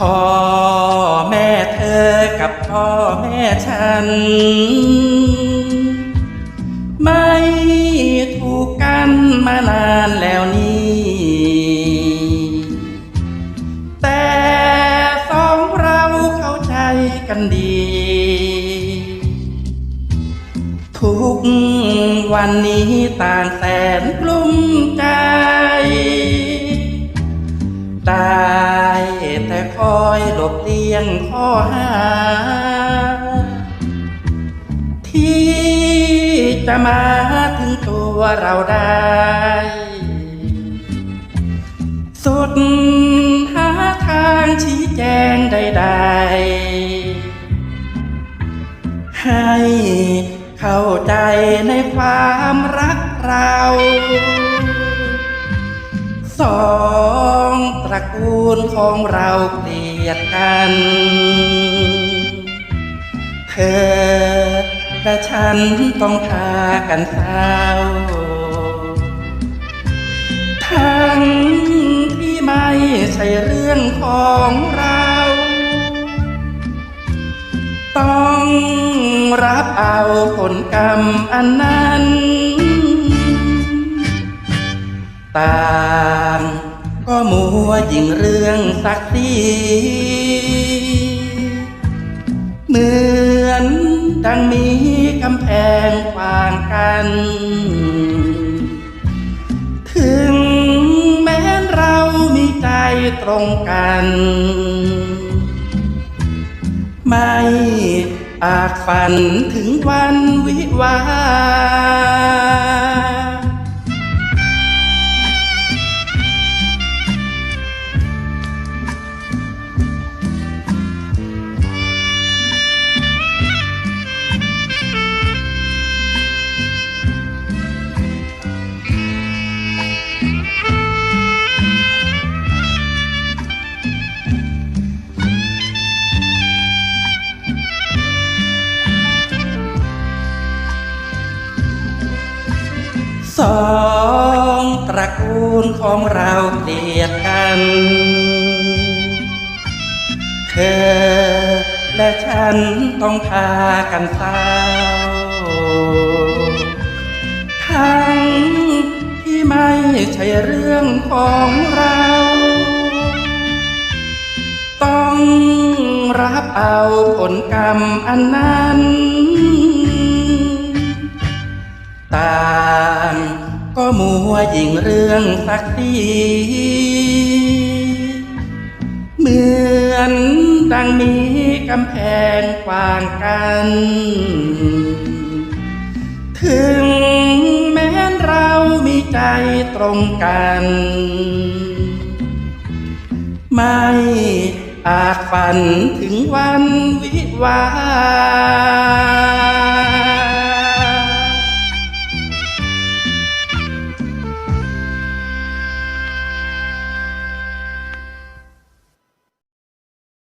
พ่อแม่เธอกับพ่อแม่ฉัน ไม่ถูกกันมานานแล้วนี่ แต่สองเราเข้าใจกันดี ทุกวันนี้ต่างแสนกลุ้มใจได้แต่ คอยหลบเลี่ยงข้อหา ที่จะมาถึงตัวเราได้ สุดหาทางชี้แจงใดๆ ให้เข้าใจในความรักเราสอง กูลของเราเกลียดกัน เธอและฉันต้องพากันเศร้า ทั้งที่ไม่ใช่เรื่องของเรา ต้องรับเอาผลกรรมอันนั้น ต่าง ก็มัวยิงเรื่องศักดิ์ศรีเหมือนดังมีกำแพงขวางกัน ถึงแม้เรามีใจตรงกัน ไม่อาจฝันถึงวันวิวา สองตระกูลของเราเกลียดกัน เธอและฉันต้องพากันเศร้าทั้งที่ไม่ใช่เรื่องของเรา ต้องรับเอาผลกรรมอันนั้นตา มัวยิงเรื่องศักดิ์ศรีเหมือนดังมีกำแพงขวางกัน ถึงแม้เรามีใจตรงกัน ไม่อาจฝันถึงวันวิวา